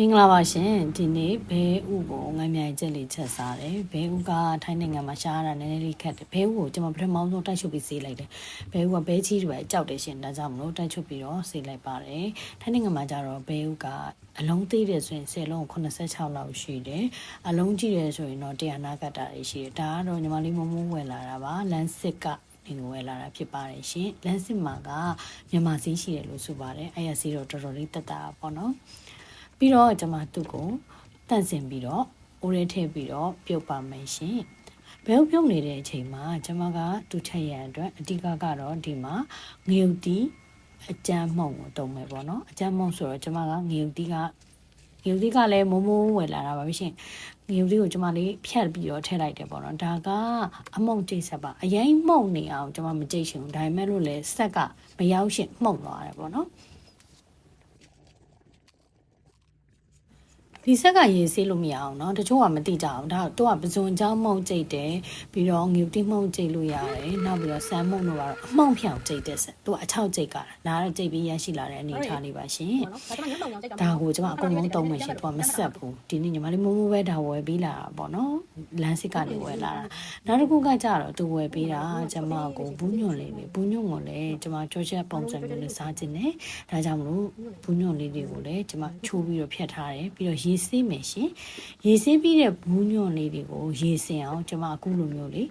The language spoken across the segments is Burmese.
မင်္ဂလာပါရှင်ဒီနေ့ဘဲဥကိုငမ်းမြိုင်ချက်လေးချက်စားတယ်ဘဲဥကထိုင်းနိုင်ငံမှာရှားရတာနည်းနည်းလေးခက်တယ်ဘဲဥကိုကျွန်မပထမဆုံးတိုက်ချုပ်ပြီးဆေးလိုက်တယ်ဘဲဥကဘဲချီတွေကြောက်တယ်ရှင်ဒါကြောင့်မလို့တိုက်ချုပ်ပြီးတော့ဆေးလိုက်ပါတယ်ထိုင်းနိုင်ငံမှာကျတော့ဘဲဥကအလုံးသေးတယ်ဆိုရင်10လုံး86လောက်ရှိတယ်အလုံးကြီးတယ်ဆိုရင်တော့100နာကတ်တာတွေရှိတယ်ဒါကတော့ညီမလေးမမိုးဝယ်လာတာပါလမ်းစစ်ကဒီကိုဝယ်လာတာဖြစ်ပါတယ်ရှင်လမ်းစစ်မှာကမြန်မာစီးရှိတယ်လို့ဆိုပါတယ်အဲ့ရစီးတော့တော်တော်လေးတက်တာပေါ့နော် ပြီးတော့ကျွန်မသူ့ကိုတန့်စင်ပြီးတော့အိုးရဲထည့်ပြီးတော့ပြုတ်ပါမယ်ရှင်ဘဲဥပြုတ်နေတဲ့အချိန်မှာကျွန်မကသူ့ချက်ရန်အတွက်အဓိကကတော့ဒီမှာငရုတ်တီးအကြမ်းမှုံကိုတုံးမယ်ပေါ့နော်အကြမ်းမှုံဆိုတော့ကျွန်မကငရုတ်တီးကငရုတ်တီးကလည်းမိုးမိုးဝယ်လာတာပါပဲရှင်ငရုတ်လေးကိုကျွန်မလေးဖြတ်ပြီးတော့ထည့်လိုက်တယ်ပေါ့နော်ဒါကအမုံကျိတ်ဆက်ပါအရင်မှုံနေအောင်ကျွန်မမကြိတ်ရှင်ဘူးဒါပေမဲ့လို့လည်းဆက်ကမရောက်ရှင်မှုံသွားတယ်ပေါ့နော် ဒီဆက်ကရေဆေးလို့မရအောင်เนาะတချို့ကမသိကြအောင်ဒါတော့ပဇွန်ချောင်းမှုန့်ကြိတ်တယ်ပြီးတော့ငြူတိမှုန့်ကြိတ်လို့ရတယ်နောက်ပြီးတော့ဆန်မှုန့်တို့ကတော့အမှုန့်ဖြောင်ကြိတ်တဲ့ဆက်သူကအချောက်ကြိတ်ကတာဒါကတော့ကြိတ်ပြီးရရှိလာတဲ့အနေအထားလေးပါရှင် ဒါကိုကျွန်မအကုန်လုံးသုံးမယ်ရှင်သူကမဆက်ဘူးဒီနေ့ညီမလေးမိုးမိုးပဲဒါဝယ်ပေးလာတာပေါ့နော်လမ်းစစ်ကနေဝယ်လာတာနောက်တစ်ခုကကြတော့သူဝယ်ပေးတာကျွန်မကိုဘူးညွန့်လေးလေးဘူးညွန့်ကိုလည်းကျွန်မကြောချက်ပုံစံမျိုးနဲ့စားခြင်းနဲ့ဒါကြောင့်မလို့ဘူးညွန့်လေးတွေကိုလည်းကျွန်မချိုးပြီးတော့ဖြတ်ထားတယ်ပြီးတော့ရေ ဆေးမယ်ရှင်ရေဆေးပြီးတဲ့ဘူးညွန့်လေးတွေကိုရေစင်အောင်ကျွန်မအခုလိုမျိုးလေး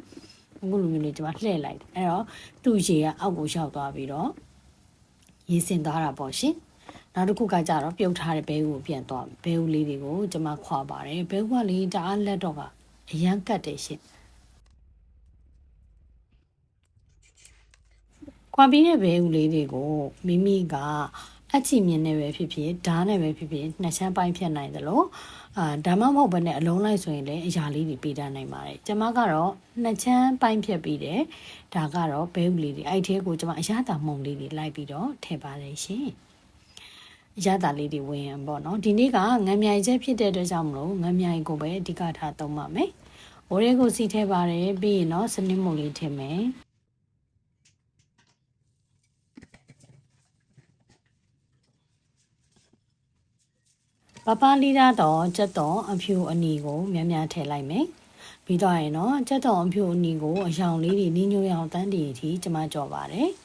အခုလိုမျိုးလေးကျွန်မလှည့်လိုက်တယ်အဲ့တော့သူ့ရေကအောက်ကိုရောက်သွားပြီးတော့ရေစင်သွားတာပေါ့ရှင်နောက်တစ်ခုကကြတော့ပြုတ်ထားတဲ့ဘဲဦးကိုပြန်သွားဘဲဦးလေးတွေကိုကျွန်မခွာပါတယ်ဘဲဦးကလေးတအားလက်တော့ကအရန်ကတ်တယ်ရှင်ခွာပြီးတဲ့ဘဲဦးလေးတွေကိုမိမိက အချီမြင်နေပဲဖြစ်ဖြစ်ဓာတ်နဲ့ပဲဖြစ်ဖြစ်နှစ်ချမ်းပိုင်းဖြတ်နိုင်တယ်လို့အာဒါမှမဟုတ်ဘဲနဲ့အလုံးလိုက်ဆိုရင်လည်းအရာလေးတွေပေးတတ်နိုင်ပါတယ်ကျွန်မကတော့နှစ်ချမ်းပိုင်းဖြတ်ပြီးတယ်ဒါကတော့ဘဲဦးလေးတွေအဲ့ဒီထဲကိုကျွန်မအရာတာမှုံလေးတွေလိုက်ပြီးတော့ထည့်ပါတယ်ရှင်ရတာလေးတွေဝင်ရင်ပေါ့နော်ဒီနေ့ကငံမြိုင်ချက်ဖြစ်တဲ့အတွက်ကြောင့်မလို့ငံမြိုင်ကိုပဲအဓိကထားသုံးပါမယ်။ဝရဲကိုစီထဲပါတယ်ပြီးရင်တော့စနစ်မုံလေးထည့်မယ်။ ပပလီလာတော့စက်တော်အဖြူအနီကိုများများထည့်လိုက်မယ်။ပြီးတော့ရင်တော့စက်တော်အဖြူအနီကိုအယောင်လေးတွေနင်းညိုးအောင်တန်းတည်အထိကျမကြော်ပါတယ်။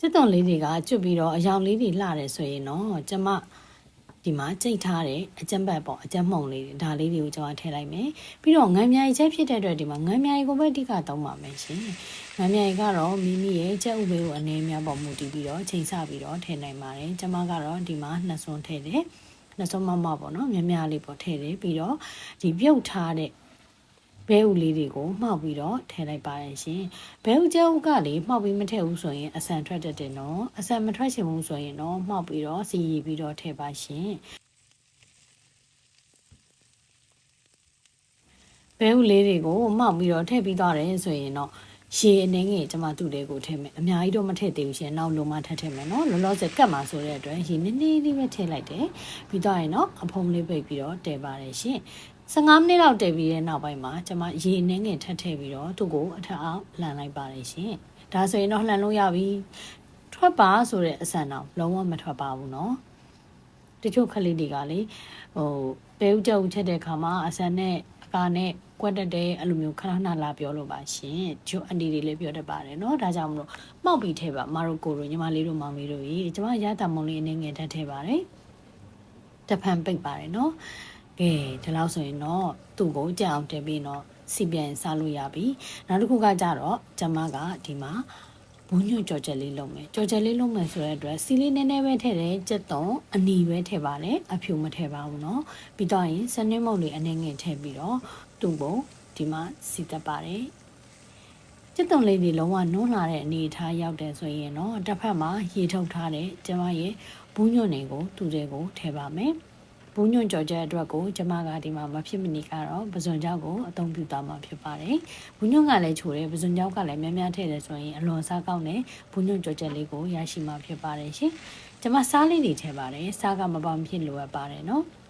စစ်သွန်လေးတွေကကျွတ်ပြီးတော့အယောင်လေးတွေလှတယ်ဆိုရင်တော့ကျမ ဒီမှာကြိတ်ထားတဲ့အကြံပတ်ပေါ့အကြံမှုံလေးတွေဒါလေးတွေကိုကျွန်တော်ထည့်လိုက်မယ်ပြီးတော့ငံမြိုင်ချက်ဖြစ်တဲ့အတွက်ဒီမှာငံမြိုင်ကိုပဲအဓိကသုံးပါမယ်ရှင်ငံမြိုင်ကတော့မိမိရဲ့ချက်ဥပေကိုအနေများပေါ်မူတည်ပြီးတော့ချိန်ဆပြီးတော့ထည့်နိုင်ပါတယ်ကျမကတော့ဒီမှာနှစ်စွန်းထည့်တယ်နှစ်စွန်းမမပေါ့နော်များများလေးပေါ့ထည့်တယ်ပြီးတော့ဒီပြုတ်ထားတဲ့ ဘဲဥလေးတွေကိုမှောက်ပြီးတော့ထည့်လိုက်ပါရရှင်ဘဲဥကျဲဥကလေမှောက်ပြီးမထည့်ဘူးဆိုရင်အဆန်ထွက်တတ်တယ်နော်အဆန်မထွက်ချင်ဘူးဆိုရင်တော့မှောက်ပြီးတော့စီရီပြီးတော့ထည့်ပါရှင်ဘဲဥလေးတွေကိုမှောက်ပြီးတော့ထည့်ပြီးသွားတယ်ဆိုရင်တော့ရေအနေငယ်ကျမသူ့လေးကိုထည့်မယ်အများကြီးတော့မထည့်သေးဘူးရှင်နောက်လုံးမထပ်ထည့်မယ်နော်လောလောဆယ်ကတ်မှာဆိုတဲ့အတွက်ရေနည်းနည်းလေးပဲထည့်လိုက်တယ်ပြီးတော့ရင်တော့အဖုံးလေးပိတ်ပြီးတော့တည်ပါတယ်ရှင် 15မိနစ်လောက်တည်ပြီးတဲ့နောက်ပိုင်းမှာကျွန်မရေနှင်းငယ်ထပ်ထည့်ပြီးတော့သူ့ကိုအထက်အောက်လှန်လိုက်ပါတယ်ရှင်။ဒါဆိုရင်တော့လှန်လို့ရပြီ။ထွက်ပါဆိုတဲ့အဆန်တော့လုံးဝမထွက်ပါဘူးနော်။တချို့ခလေးတွေကလေဟိုပဲဥကြုံချက်တဲ့ခါမှာအဆန်နဲ့အကာနဲ့ကွက်တက်တဲ့အဲ့လိုမျိုးခဏခဏလာပြောလို့ပါရှင်။ဂျွအန်တီတွေလည်းပြောတတ်ပါတယ်နော်။ဒါကြောင့်မလို့မှောက်ပြီးထည့်ပါမာရိုကိုတို့ညီမလေးတို့မောင်လေးတို့ကြီးကျွန်မရတာမုံလေးအနေငယ်ထပ်ထည့်ပါတယ်။တဖန်ပိတ်ပါတယ်နော်။ ကဲဒီလောက်ဆိုရင်တော့သူ့ကိုကြအောင်တက်ပြီးတော့စီပြန်စားလို့ရပြီနောက်တစ်ခုကကြတော့ကျမကဒီမှာ ဘူးညွန့်ကြော်ချက်လေးလုပ်မယ်ကြော်ချက်လေးလုပ်မယ်ဆိုတဲ့အတွက်စီလေးနည်းနည်းပဲထည့်တယ်ကြက်သွန်အနီပဲထည့်ပါတယ်အဖြူမထည့်ပါဘူးเนาะပြီးတော့ရင်စနစ်မုတ်လေးအနေငယ်ထည့်ပြီးတော့သူ့ကိုဒီမှာစီတက်ပါတယ်ကြက်သွန်လေးတွေလုံးဝနုံးလာတဲ့အနေအထားရောက်တယ်ဆိုရင်တော့တစ်ဖက်မှာရေထုတ်ထားတဲ့ကျမရဲ့ဘူးညွန့်တွေကိုသူ့တဲ့ကိုထည့်ပါမယ် ဘူးညွန့်ကြော်ချက်အတွက်ကိုကျမကဒီမှာမဖြစ်မနေကတော့ပဇွန်ကြောက်ကိုအသုံးပြုသွားမှာဖြစ်ပါတယ်။ဘူးညွန့်ကလည်းချိုတယ်ပဇွန်ကြောက်ကလည်းများများထည့်တယ်ဆိုရင်အလွန်စားကောင်းတဲ့ဘူးညွန့်ကြော်ချက်လေးကိုရရှိမှာဖြစ်ပါတယ်ရှင်။ကျမစားလေးတွေထည့်ပါတယ်။စားကမပေါမဖြစ်လိုအပ်ပါတယ်နော်။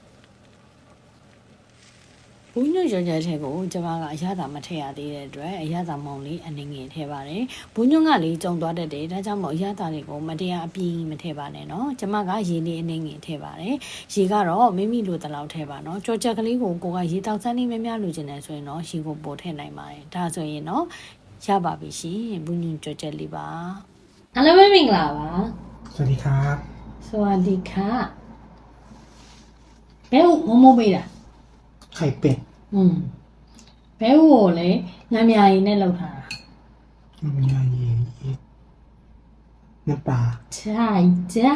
ဘူးညွန့်ကြော်ချက်ထဲကိုကျမကအရသာမထည့်ရသေးတဲ့အတွက်အရသာမောင်လေးအနေငယ်ထည့်ပါတယ်ဘူးညွန့်ကလေးကြုံသွားတတ်တယ်ဒါကြောင့်မို့အရသာတွေကိုမတရားအပြင်းမထည့်ပါနဲ့နော်ကျမကရေလေးအနေငယ်ထည့်ပါတယ်ရေကတော့မိမိလိုတလောက်ထည့်ပါနော်ကြော်ချက်ကလေးကိုကိုကရေတောက်စမ်းလေးများများလိုချင်တယ်ဆိုရင်တော့ရေကိုပို့ထည့်နိုင်ပါတယ်ဒါဆိုရင်တော့ရပါပြီရှင်ဘူးညွန့်ကြော်ချက်လေးပါအားလုံးပဲမင်္ဂလာပါ สวัสดีครับ สวัสดีค่ะဘဲဦးမမိုးပေးတာ ไ ข่เป็ด อืมဘဲဦးကိုလည်းငမ်းမြာရည်နဲ့လောက်ထားတာ น้ำยาเย็นน้ำปลา ใช่จ้ะ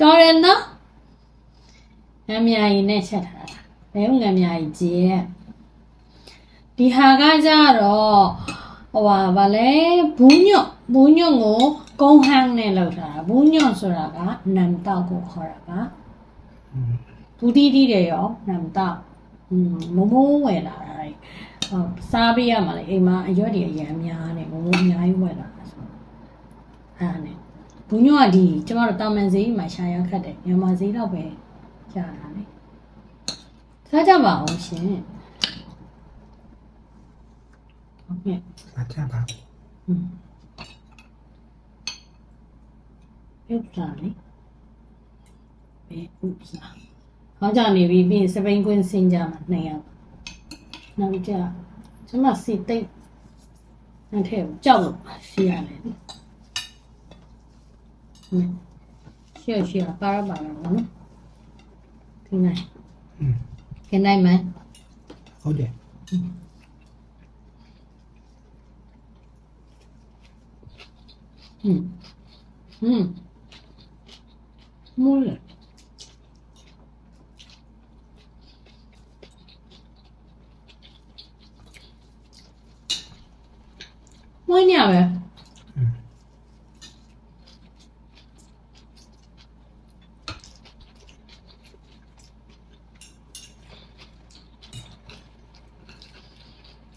တော်ရနော်ငမ်းမြာရည်နဲ့ချက်ထားတာဘဲဦးငမ်းမြာရည်ကြီးရဲ့ဒီဟာကကြတော့ဟိုပါဗာလဲဘူးညွန့်ဘူးညွန့်ကိုကုန်းဟန်းနဲ့လောက်ထားတာဘူးညွန့်ဆိုတာကနမ်တောက်ကိုခေါ်တာက อืม ဘူးတီးတီးတယ်ရောနမ်တောက်อืม မမိုးဝယ်လာတာလေစားပေးရမှာလေအိမ်မှာအရွက်တွေအရန်များနေမမိုးအများကြီးဝယ်လာတာဆိုအဲ့ဒါနဲ့ဘုံညောကဒီကျမတို့တာမန်ဈေးမှာရှာရခတ်တယ်မြန်မာဈေးတော့ပဲကြာတာလေစားကြပါအောင်ရှင်ဟုတ်ကဲ့စားကြပါอืมဥပ္ပစာလေဘယ်ဥပ္ပစာ ခေါင်းကြောင်နေပြီးပြီးရင်စပိန်ကွင်းဆင်းကြမှာနှစ်ယောက်နောက်ကြကျမစီတိတ်နောက်ထည့်ကြောက်လို့ရှိရတယ်ရှိရရှိရပါရပါရနော်ဒီနိုင်ဒီနိုင်မဟုတ်တယ်嗯嗯，没了。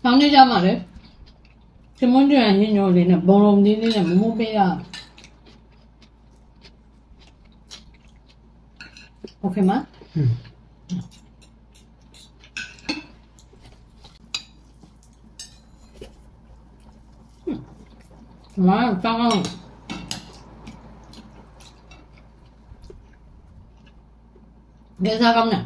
ဆောင်းနေကြမှာလေ။ချမွန်ကြရဟင်းညိုလေးနဲ့ဘုံလုံးလေးလေးနဲ့မမိုးပေးရ။โอเคမ อืม ။မတောင်းအောင်။ဒေစားကောင်းနဲ့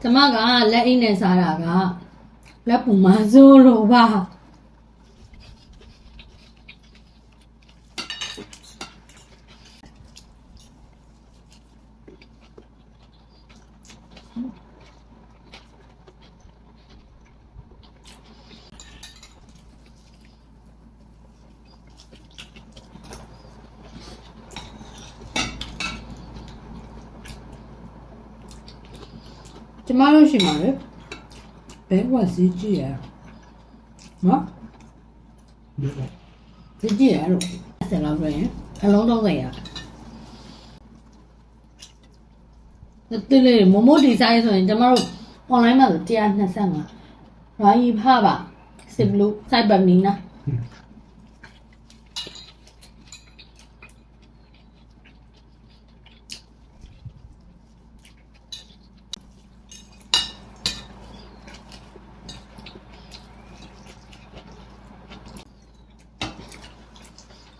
ကျမကလက်အိတ်နဲ့စားတာကလက်ပူမစိုးလို့ပါ ကျမတို့ရှိမှာလေဘဲဝါစီကြည့်ရနော်စီကြည့်ရလို့ဆက်လောက်ပြန်အလုံးတော့ဆိုင်ရတလေမမိုးဒီဇိုင်းဆိုရင်ကျမတို့ online မှာ125 Rai Phaba Siblu Cybermina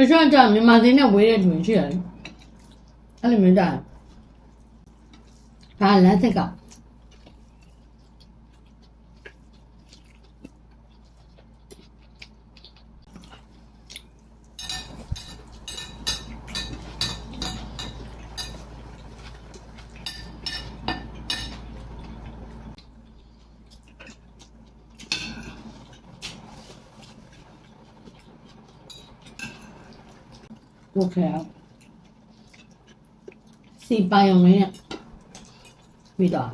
တချို့ကကြာမြန်မာစင်းနဲ့ဝေးတဲ့သူတွေရှိရတယ်အဲ့လိုမျိုးတာဒါလမ်းသက်က ถูกแล้วสี่ใบตรงนี้เนี่ยมีดอก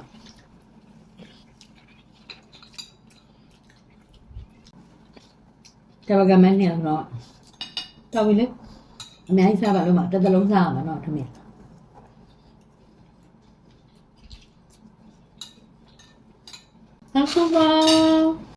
แต่ว่กันแม่เนี่ยเนาะเราวิลึกแม่ให้ทราบแรู้มาแต่ตะลงสาวเนาะทำไมทั้งคู่ว่า